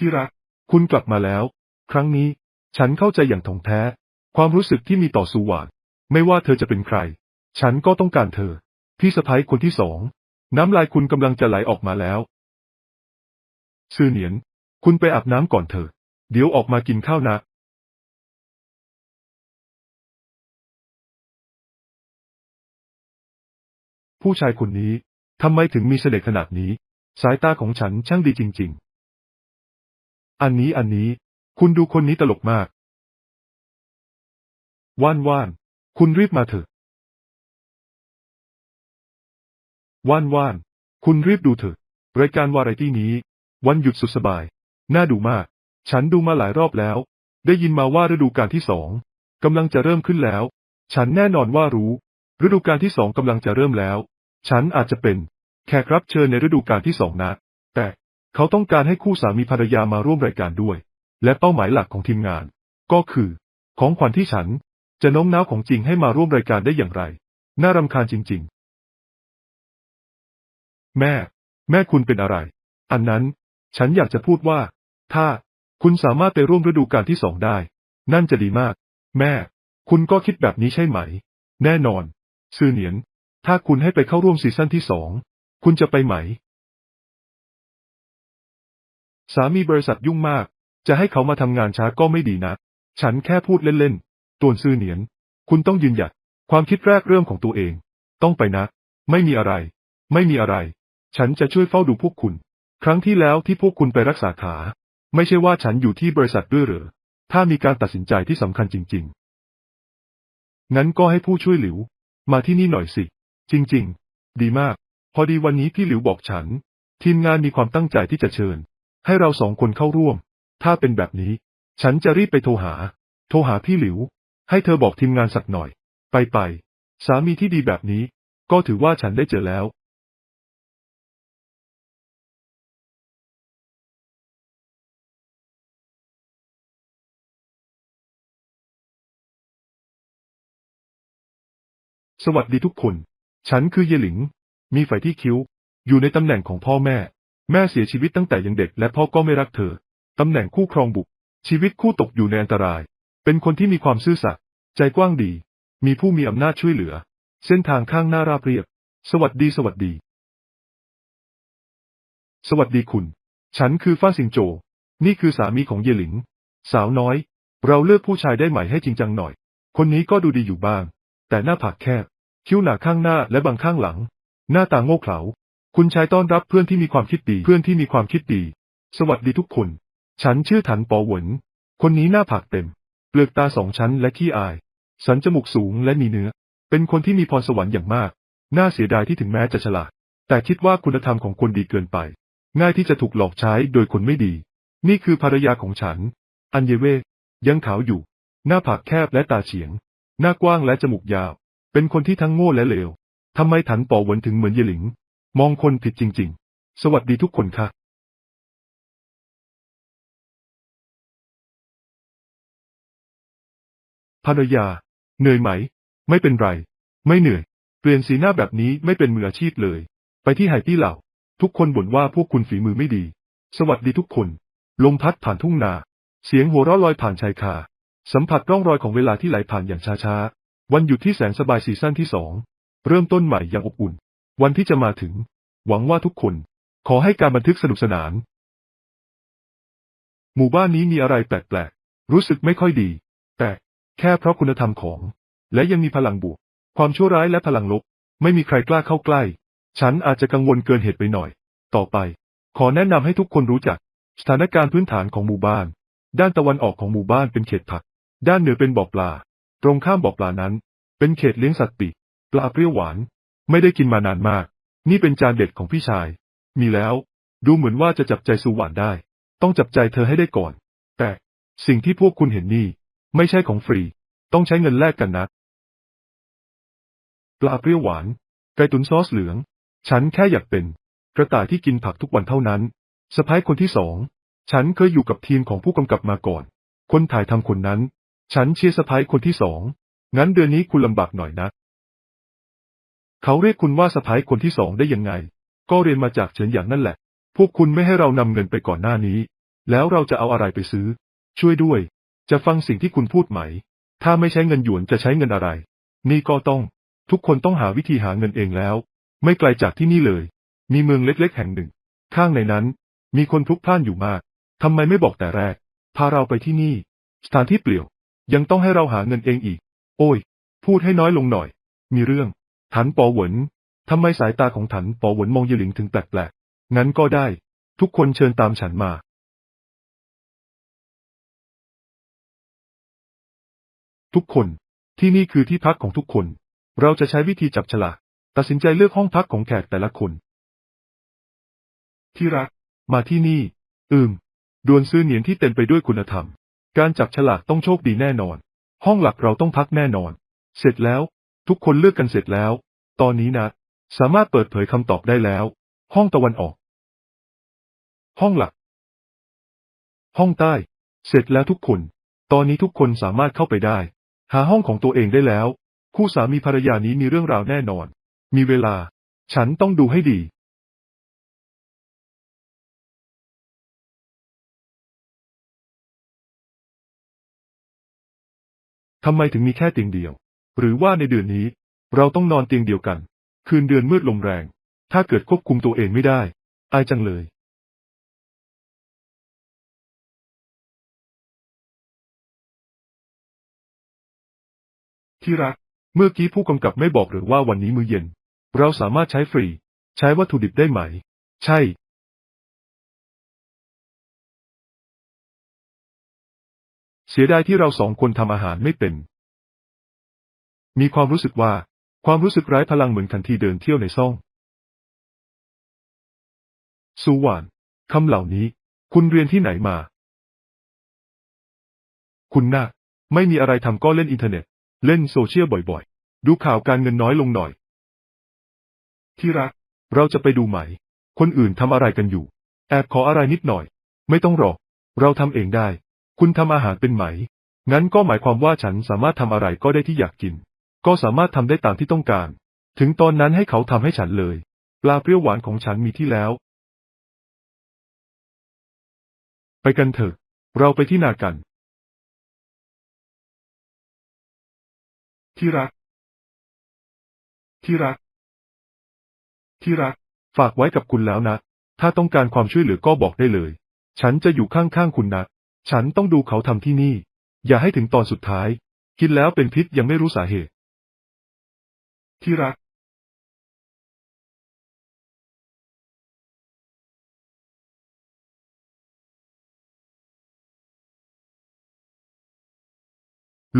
ที่รัก คุณกลับมาแล้ว ครั้งนี้ ฉันเข้าใจอย่างถ่องแท้ ความรู้สึกที่มีต่อสุวานไม่ว่าเธอจะเป็นใคร ฉันก็ต้องการเธอ พี่สะพ้ยคนที่สอง น้ำลายคุณกำลังจะไหลออกมาแล้ว ซื่อเหนียน คุณไปอาบน้ำก่อนเถอะ เดี๋ยวออกมากินข้าวนะผู้ชายคนนี้ทำไมถึงมีเสน่ห์ขนาดนี้ สายตาของฉันช่างดีจริง ๆ อันนี้อันนี้ คุณดูคนนี้ตลกมาก ว่านว่าน คุณรีบมาเถอะ ว่านว่าน คุณรีบดูเถอะ รายการวาไรตี้นี้ วันหยุดสุดสบาย น่าดูมาก ฉันดูมาหลายรอบแล้ว ได้ยินมาว่าฤดูกาลที่สองกำลังจะเริ่มขึ้นแล้ว ฉันแน่นอนว่ารู้ ฤดูกาลที่สองกำลังจะเริ่มแล้ว ฉันอาจจะเป็น แขกรับเชิญในฤดูกาลที่สองนะ แต่ เขาต้องการให้คู่สามีภรรยามาร่วมรายการด้วย และเป้าหมายหลักของทีมงาน ก็คือ ของขวัญที่ฉัน จะโน้มน้าวของจริงให้มาร่วมรายการได้อย่างไร น่ารำคาญจริง ๆ แม่ แม่คุณเป็นอะไร อันนั้น ฉันอยากจะพูดว่า ถ้า คุณสามารถไปร่วมฤดูกาลที่สองได้ นั่นจะดีมาก แม่ คุณก็คิดแบบนี้ใช่ไหม แน่นอน ซื่อเหนียน ถ้าคุณให้ไปเข้าร่วมซีซั่นที่สอง คุณจะไปไหม สามีบริษัทยุ่งมาก จะให้เขามาทำงานช้าก็ไม่ดีนะ ฉันแค่พูดเล่นๆ ตวนซื่อเหนียน คุณต้องยืนหยัด ความคิดแรกเริ่มของตัวเอง ต้องไปนะ ไม่มีอะไร ไม่มีอะไร ฉันจะช่วยเฝ้าดูพวกคุณ ครั้งที่แล้วที่พวกคุณไปรักษาขา ไม่ใช่ว่าฉันอยู่ที่บริษัทด้วยหรือ ถ้ามีการตัดสินใจที่สำคัญจริง ๆ งั้นก็ให้ผู้ช่วยหลิว มาที่นี่หน่อยสิ จริง ๆ ดีมาก พอดีวันนี้พี่หลิวบอกฉัน ทีมงานมีความตั้งใจที่จะเชิญ ให้เราสองคนเข้าร่วม ถ้าเป็นแบบนี้ ฉันจะรีบไปโทรหา โทรหาพี่หลิว ให้เธอบอกทีมงานสักหน่อย ไปไป สามีที่ดีแบบนี้ ก็ถือว่าฉันได้เจอแล้วสวัสดีทุกคน ฉันคือเยหลิง มีไฟที่คิ้ว อยู่ในตำแหน่งของพ่อแม่ แม่เสียชีวิตตั้งแต่ยังเด็กและพ่อก็ไม่รักเธอ ตำแหน่งคู่ครองบุก ชีวิตคู่ตกอยู่ในอันตราย เป็นคนที่มีความซื่อสัตย์ใจกว้างดี มีผู้มีอำนาจช่วยเหลือ เส้นทางข้างหน้าราบเรียบ สวัสดีสวัสดี สวัสดีคุณ ฉันคือฟ้าสิงโจ นี่คือสามีของเยหลิง สาวน้อย เราเลือกผู้ชายได้ใหม่ให้จริงจังหน่อย คนนี้ก็ดูดีอยู่บ้าง แต่หน้าผากแคบ คิ้วหนาข้างหน้าและบางข้างหลัง หน้าตาโง่เขลา คุณชายต้อนรับเพื่อนที่มีความคิดดี เพื่อนที่มีความคิดดี สวัสดีทุกคน ฉันชื่อถันปอหวนคนนี้หน้าผากเต็ม เปลือกตาสองชั้นและขี้อาย สันจมูกสูงและมีเนื้อ เป็นคนที่มีพรสวรรค์อย่างมาก น่าเสียดายที่ถึงแม้จะฉลาด แต่คิดว่าคุณธรรมของคนดีเกินไป ง่ายที่จะถูกหลอกใช้โดยคนไม่ดี นี่คือภรรยาของฉัน อันเยเวยังขาวอยู่ หน้าผากแคบและตาเฉียง หน้ากว้างและจมูกยาว เป็นคนที่ทั้งโง่และเลวทำไมถันปอหวนถึงเหมือนเยหลิง มองคนผิดจริง ๆ สวัสดีทุกคนค่ะภรรยา เหนื่อยไหม ไม่เป็นไร ไม่เหนื่อย เปลี่ยนสีหน้าแบบนี้ไม่เป็นมืออาชีพเลย ไปที่ไหตี้เหล่า ทุกคนบ่นว่าพวกคุณฝีมือไม่ดี สวัสดีทุกคน ลมพัดผ่านทุ่งนา เสียงหัวเราะลอยผ่านชายคา สัมผัสร่องรอยของเวลาที่ไหลผ่านอย่างช้าๆ วันหยุดที่แสนสบายซีซั่นที่สอง เริ่มต้นใหม่อย่างอบอุ่น วันที่จะมาถึง หวังว่าทุกคน ขอให้การบันทึกสนุกสนาน หมู่บ้านนี้มีอะไรแปลกๆ รู้สึกไม่ค่อยดี แต่แค่เพราะคุณธรรมของ และยังมีพลังบวก ความชั่วร้ายและพลังลบ ไม่มีใครกล้าเข้าใกล้ ฉันอาจจะกังวลเกินเหตุไปหน่อย ต่อไป ขอแนะนำให้ทุกคนรู้จัก สถานการณ์พื้นฐานของหมู่บ้าน ด้านตะวันออกของหมู่บ้านเป็นเขตผัก ด้านเหนือเป็นบ่อปลา ตรงข้ามบ่อปลานั้น เป็นเขตเลี้ยงสัตว์ปีกปลาเปรี้ยวหวาน ไม่ได้กินมานานมาก นี่เป็นจานเด็ดของพี่ชาย มีแล้ว ดูเหมือนว่าจะจับใจสุวรรณได้ ต้องจับใจเธอให้ได้ก่อน แต่สิ่งที่พวกคุณเห็นนี่ ไม่ใช่ของฟรี ต้องใช้เงินแลกกันนะปลาเปรี้ยวหวาน ไก่ตุนซอสเหลือง ฉันแค่อยากเป็น กระต่ายที่กินผักทุกวันเท่านั้นสะพ้ายคนที่สอง ฉันเคยอยู่กับทีมของผู้กำกับมาก่อน คนถ่ายทำคนนั้น ฉันเชียร์สะพ้ายคนที่สอง งั้นเดือนนี้คุณลำบากหน่อยนะ เขาเรียกคุณว่าสะพ้ายคนที่สองได้ยังไง ก็เรียนมาจากเฉินอย่างนั่นแหละ พวกคุณไม่ให้เรานำเงินไปก่อนหน้านี้ แล้วเราจะเอาอะไรไปซื้อ ช่วยด้วย จะฟังสิ่งที่คุณพูดไหม ถ้าไม่ใช้เงินหยวนจะใช้เงินอะไร นี่ก็ต้อง ทุกคนต้องหาวิธีหาเงินเองแล้ว ไม่ไกลจากที่นี่เลย มีเมืองเล็กๆแห่งหนึ่ง ข้างในนั้น มีคนพลุกพล่านอยู่มากทำไมไม่บอกแต่แรก พาเราไปที่นี่ สถานที่เปลี่ยว ยังต้องให้เราหาเงินเองอีก โอ้ย พูดให้น้อยลงหน่อย มีเรื่อง ถันปอหวนทำไมสายตาของถันปอหวนมองเยหลิงถึงแปลกๆ งั้นก็ได้ ทุกคนเชิญตามฉันมา ทุกคน ที่นี่คือที่พักของทุกคน เราจะใช้วิธีจับฉลาก ตัดสินใจเลือกห้องพักของแขกแต่ละคน ที่รัก มาที่นี่ อืม ดวนซื้อเหนียนที่เต็มไปด้วยคุณธรรม การจับฉลากต้องโชคดีแน่นอน ห้องหลักเราต้องพักแน่นอน เสร็จแล้ว ทุกคนเลือกกันเสร็จแล้ว ตอนนี้นะ สามารถเปิดเผยคำตอบได้แล้ว ห้องตะวันออก ห้องหลัก ห้องใต้ เสร็จแล้วทุกคน ตอนนี้ทุกคนสามารถเข้าไปได้ หาห้องของตัวเองได้แล้ว คู่สามีภรรยานี้มีเรื่องราวแน่นอน มีเวลา ฉันต้องดูให้ดีทำไมถึงมีแค่เตียงเดียว หรือว่าในเดือนนี้ เราต้องนอนเตียงเดียวกัน คืนเดือนมืดลมแรง ถ้าเกิดควบคุมตัวเองไม่ได้ อายจังเลย ที่รัก เมื่อกี้ผู้กำกับไม่บอกหรือว่าวันนี้มื้อเย็น เราสามารถใช้ฟรี ใช้วัตถุดิบได้ไหม ใช่เสียดายที่เราสองคนทำอาหารไม่เป็น มีความรู้สึกว่า ความรู้สึกร้ายพลังเหมือนทันทีเดินเที่ยวในซ่องสุวรรณคำเหล่านี้ คุณเรียนที่ไหนมา คุณน่าไม่มีอะไรทำก็เล่นอินเทอร์เน็ต เล่นโซเชียลบ่อยๆ ดูข่าวการเงินน้อยลงหน่อย ที่รัก เราจะไปดูไหม คนอื่นทำอะไรกันอยู่ แอบขออะไรนิดหน่อย ไม่ต้องหรอก เราทำเองได้ คุณทำอาหารเป็นไหม งั้นก็หมายความว่าฉันสามารถทำอะไรก็ได้ที่อยากกิน ก็สามารถทำได้ตามที่ต้องการ ถึงตอนนั้นให้เขาทำให้ฉันเลย ปลาเปรี้ยวหวานของฉันมีที่แล้ว ไปกันเถอะ เราไปที่นากัน ที่รัก ที่รัก ที่รัก ฝากไว้กับคุณแล้วนะ ถ้าต้องการความช่วยเหลือก็บอกได้เลย ฉันจะอยู่ข้างๆคุณนะฉันต้องดูเขาทำที่นี่ อย่าให้ถึงตอนสุดท้ายกินแล้วเป็นพิษยังไม่รู้สาเหตุ ที่รัก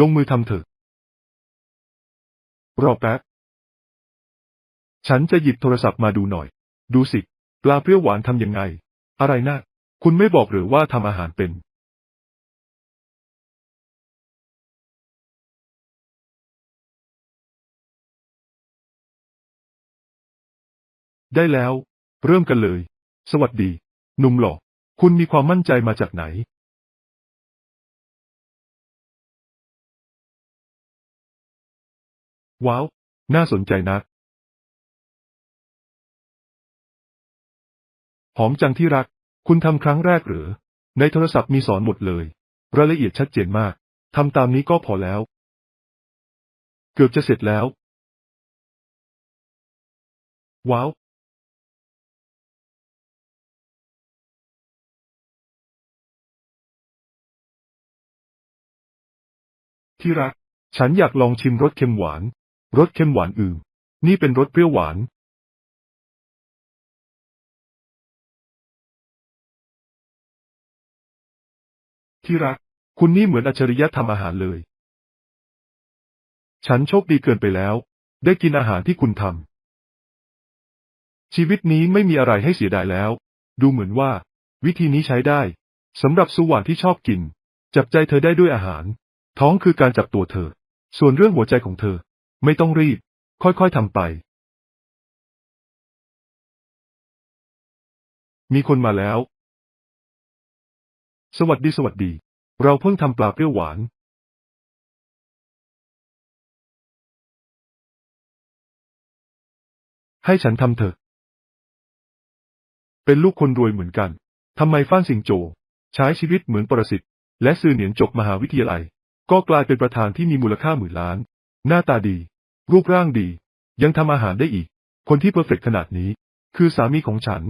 ลงมือทำเถอะ รอแป๊บ ฉันจะหยิบโทรศัพท์มาดูหน่อย ดูสิ ปลาเปรี้ยวหวานทำยังไง อะไรนะ คุณไม่บอกหรือว่าทำอาหารเป็น ได้แล้ว เริ่มกันเลย สวัสดี หนุ่มหล่อ คุณมีความมั่นใจมาจากไหน ว้าว น่าสนใจนะหอมจังที่รัก คุณทำครั้งแรกหรือ ในโทรศัพท์มีสอนหมดเลย รายละเอียดชัดเจนมาก ทำตามนี้ก็พอแล้ว เกือบจะเสร็จแล้ว ว้าว ที่รัก ฉันอยากลองชิมรสเค็มหวาน รสเค็มหวานอืม นี่เป็นรสเปรี้ยวหวาน ที่รัก คุณนี่เหมือนอัจฉริยะทำอาหารเลย ฉันโชคดีเกินไปแล้ว ได้กินอาหารที่คุณทำ ชีวิตนี้ไม่มีอะไรให้เสียดายแล้ว ดูเหมือนว่า วิธีนี้ใช้ได้สำหรับสุวรรณที่ชอบกิน จับใจเธอได้ด้วยอาหาร ท้องคือการจับตัวเธอ ส่วนเรื่องหัวใจของเธอ ไม่ต้องรีบ ค่อยๆทำไป มีคนมาแล้ว สวัสดีสวัสดี เราเพิ่งทำปลาเปรี้ยวหวาน ให้ฉันทำเถอะ เป็นลูกคนรวยเหมือนกัน ทำไมฟ้านสิงโจ ใช้ชีวิตเหมือนปรสิตและซือเหนียนจบมหาวิทยาลัย ก็กลายเป็นประธานที่มีมูลค่าหมื่นล้าน หน้าตาดี รูปร่างดี ยังทำอาหารได้อีก คนที่เพอร์เฟกต์ขนาดนี้ คือสามีของฉัน